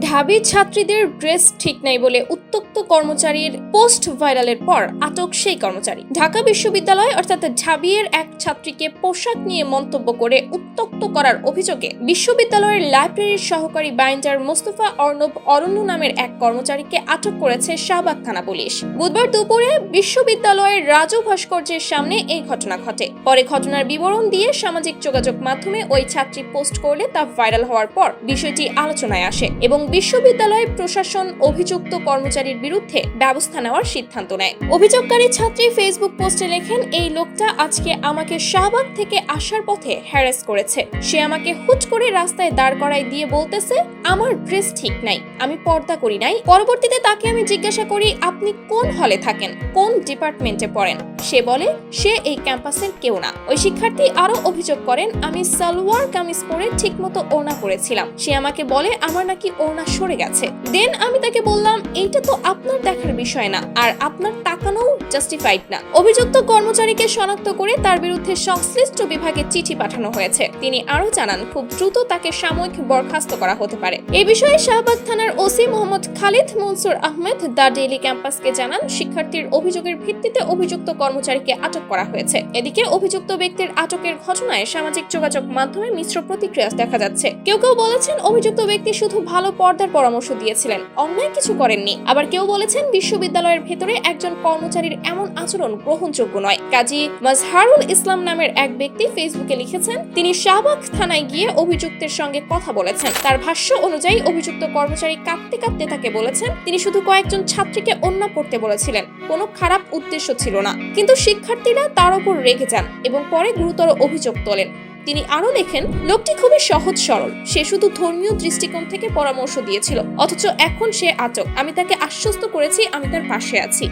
ঢাবি ছাত্রীদের ড্রেস ঠিক নাই বলে উত্তক্ত কর্মচারীর পোস্ট ভাইরালের পর আটক সেই কর্মচারী। ঢাকা বিশ্ববিদ্যালয় অর্থাৎ ঢাবিয়ের এক ছাত্রীকে পোশাক নিয়ে মন্তব্য করে উত্তক্ত করার অভিযোগে বিশ্ববিদ্যালয়ের লাইব্রেরির সহকারী বাইন্ডার মোস্তফা অর্ণব অরণ্য নামের এক কর্মচারীকে আটক করেছে শাহবাগ থানা পুলিশ। বুধবার দুপুরে বিশ্ববিদ্যালয়ের রাজু ভাস্কর্যের সামনে এই ঘটনা ঘটে। পরে ঘটনার বিবরণ দিয়ে সামাজিক যোগাযোগ মাধ্যমে ওই ছাত্রী পোস্ট করলে তা ভাইরাল হওয়ার পর বিষয়টি আলোচনায় আসে এবং বিশ্ববিদ্যালয় প্রশাসন অভিযুক্ত কর্মচারীর বিরুদ্ধে ব্যবস্থা নেওয়ার সিদ্ধান্ত নেয়। অভিযোগকারী ছাত্রী ফেসবুক পোস্টে লেখেন, এই লোকটা আজকে আমাকে শাহবাগ থেকে আসার পথে হ্যারাস করেছে। সে আমাকে হুট করে রাস্তায় দাঁড় করাই দিয়ে বলতেছে, আমার ড্রেস ঠিক নাই, আমি পর্দা করি নাই। পরবর্তীতে তাকে আমি জিজ্ঞাসা করি, আপনি কোন হলে থাকেন? কোন ডিপার্টমেন্টে পড়েন? সে বলে, সে এই ক্যাম্পাসের কেউ না। ওই শিক্ষার্থী আরও অভিযোগ করেন, আমি সালোয়ার কামিজ পরে ঠিকমতো ওড়না পরেছিলাম। সে আমাকে বলে, আমার নাকি ওড়না সরে গেছে। দেন আমি তাকে বললাম, এইটা তো আপনার দেখার বিষয় না, আর আপনার তাকানো জাস্টিফাইড না। অভিযুক্ত কর্মচারীকে শনাক্ত করে তার বিরুদ্ধে সংশ্লিষ্ট বিভাগে চিঠি পাঠানো হয়েছে। তিনি আরও জানান, খুব দ্রুত তাকে সাময়িক বরখাস্ত করা হতে পারে। এই বিষয়ে শাহবাগ থানার OC Mohammad Khalid Mansur Ahmed the daily ক্যাম্পাসকে জানান, শিক্ষার্থীর অভিযোগের ভিত্তিতে অভিযুক্ত কর্মচারীকে আটক করা হয়েছে। এদিকে অভিযুক্ত ব্যক্তির আটকের ঘটনায় সামাজিক যোগাযোগ মাধ্যমে মিশ্র প্রতিক্রিয়া দেখা যাচ্ছে। কেউ কেউ বলেছেন অভিযুক্ত ব্যক্তি শুধু ভালো পর্দার পরামর্শ দিয়েছিলেন, অন্যায় কিছু করেননি। আবার কেউ বলেছেন বিশ্ববিদ্যালয়ের ভেতরে একজন কর্মচারীর এমন আচরণ গ্রহণযোগ্য নয়। কাজী মাজহারুল ইসলাম নামের এক ব্যক্তি ফেসবুকে লিখেছেন, তিনি শাহবাগ থানায় গিয়ে অভিযুক্তের সঙ্গে কথা বলেছেন। তার ভাষ্য অনুযায়ী অভিযুক্ত কর্মচারী কাঁদতে কাঁদতে তাকে বলেছেন, তিনি শুধু কয়েকজন ছাত্রীকে অন্য পড়তে বলেছিলেন। কোনো খারাপ উদ্দেশ্য ছিল না। কিন্তু শিক্ষার্থীরা তার উপর রেগে যান এবং পরে গুরুতর অভিযোগ তোলেন। তিনি আরও লেখেন, লোকটি খুবই সহজ, সরল। সে শুধু ধর্মীয় দৃষ্টিকোণ থেকে পরামর্শ দিয়েছিল, অথচ এখন সে আচক। আমি তাকে আশ্বস্ত করেছি আমি তার পাশে আছি।